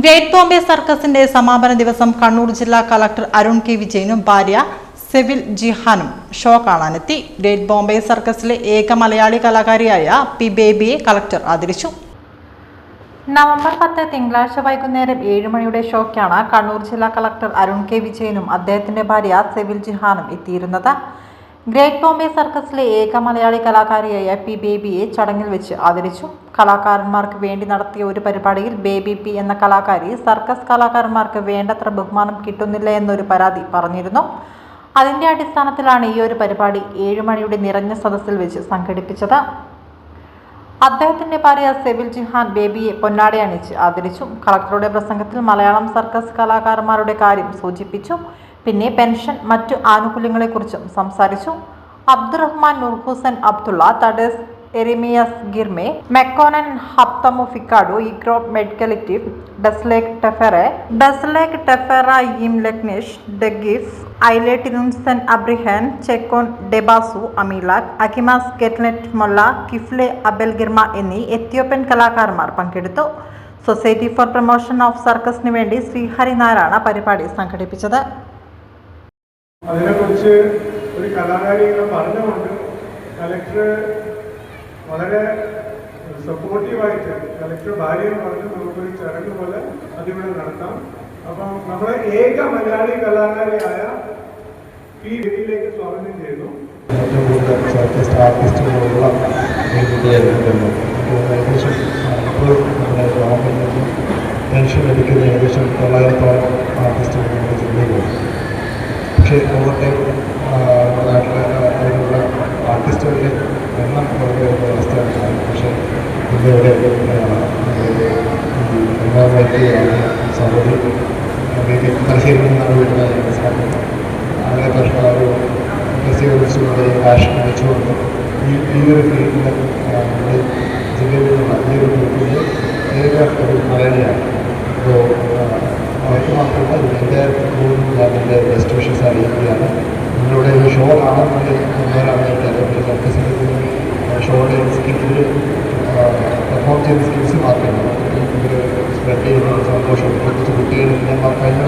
Great Bombay സർക്കസിന്റെ സമാപന ദിവസം കണ്ണൂർ ജില്ലാ കളക്ടർ അരുൺ കെ വിജയനും ഭാര്യ സെവിൽ ജിഹാനും ഷോ കാണാനെത്തി. ഗ്രേറ്റ് ബോംബെ സർക്കസിലെ ഏക മലയാളി കലാകാരിയായ പി ബേബിയെ കളക്ടർ ആദരിച്ചു. നവംബർ പത്ത് തിങ്കളാഴ്ച വൈകുന്നേരം ഏഴ് മണിയുടെ ഷോയ്ക്കാണ് കണ്ണൂർ ജില്ലാ കളക്ടർ അരുൺ കെ വിജയനും അദ്ദേഹത്തിന്റെ ഭാര്യ സെവിൽ ജിഹാനും എത്തിയിരുന്നത്. ഗ്രേറ്റ് ബോംബെ സർക്കസിലെ ഏക മലയാളി കലാകാരിയായ പി ബേബിയെ ചടങ്ങിൽ വെച്ച് ആദരിച്ചു. കലാകാരന്മാർക്ക് വേണ്ടി നടത്തിയ ഒരു പരിപാടിയിൽ ബേബി പി എന്ന കലാകാരി സർക്കസ് കലാകാരന്മാർക്ക് വേണ്ടത്ര ബഹുമാനം കിട്ടുന്നില്ല എന്നൊരു പരാതി പറഞ്ഞിരുന്നു. അതിന്റെ അടിസ്ഥാനത്തിലാണ് ഈ ഒരു പരിപാടി ഏഴുമണിയുടെ നിറഞ്ഞ സദസ്സിൽ വെച്ച് സംഘടിപ്പിച്ചത്. അദ്ദേഹത്തിന്റെ ഭാര്യ സെവിൽ ജിഹാൻ ബേബിയെ പൊന്നാടി അണിച്ച് ആദരിച്ചു. കളക്ടറുടെ പ്രസംഗത്തിൽ മലയാളം സർക്കസ് കലാകാരന്മാരുടെ കാര്യം സൂചിപ്പിച്ചു. പിന്നെ പെൻഷൻ മറ്റു ആനുകൂല്യങ്ങളെക്കുറിച്ചും സംസാരിച്ചു. Abdurahman Nur Hussein Abdulla Tadesse Eremias Girme Mekonnen Haptamu Fikadu ഇഗ്രോ മെഡിക്കലിറ്റീവ് ഡസ്ലേക്ക് ടെഫെറെ ഡസ്ലേക്ക് ടെഫെറ ഇം ലഗ്നേഷ് ഡെഗിഫ് ഐലേട്ടിനുൻസൻ അബ്രിഹൻ ചെക്കോൺ Debasu അമീലാക് അഖിമാസ് കെറ്റ്നെറ്റ് Molla Kifle Abel Girma എന്നീ എത്യോപ്യൻ കലാകാരന്മാർ പങ്കെടുത്തു. സൊസൈറ്റി ഫോർ പ്രൊമോഷൻ ഓഫ് സർക്കസിന് വേണ്ടി ശ്രീഹരിനാരാണ് പരിപാടി സംഘടിപ്പിച്ചത്. അതിനെക്കുറിച്ച് ഒരു കലാകാരി ഇങ്ങനെ പറഞ്ഞുകൊണ്ട് കലക്ടർ വളരെ സപ്പോർട്ടീവായിട്ട് കലക്ടർ ഭാര്യയും പറഞ്ഞു നമുക്കൊരു ചടങ്ങ് പോലെ അതിവിടെ നടത്താം. അപ്പം നമ്മുടെ ഏക മലയാളി കലാകാരിയായ പി വീട്ടിലേക്ക് സ്വാഗതം ചെയ്തു ഏകദേശം പെൻഷൻ ലഭിക്കുന്ന ഏകദേശം തൊള്ളായിരത്തോളം ആർട്ടിസ്റ്റുകൾ നമ്മുടെ ജില്ലയിലുണ്ട് പക്ഷേ ഓവർ ടൈം നമ്മുടെ നാട്ടിലെ അതിനുള്ള ആർട്ടിസ്റ്റുകളുടെ എണ്ണം വളരെ ഒരു അവസ്ഥയാണ് പക്ഷേ ഇന്നിവിടെ സൗകര്യം തലശ്ശേരിയിൽ നിന്നാണ് വീട്ടിൽ മനസ്സിലാക്കുന്നത് അങ്ങനെ പ്രശ്നം ഒരു ഫെസ്റ്റിവൽസിലൂടെ പാഷൻ വെച്ചുകൊണ്ട് ഈ ഈ ഒരു ഫീൽഡിൽ നമ്മുടെ ജില്ലയിലുള്ള ഈ ഒരു ഗ്രൂപ്പിൽ ഏക ഒരു മലയാളിയാണ് よし。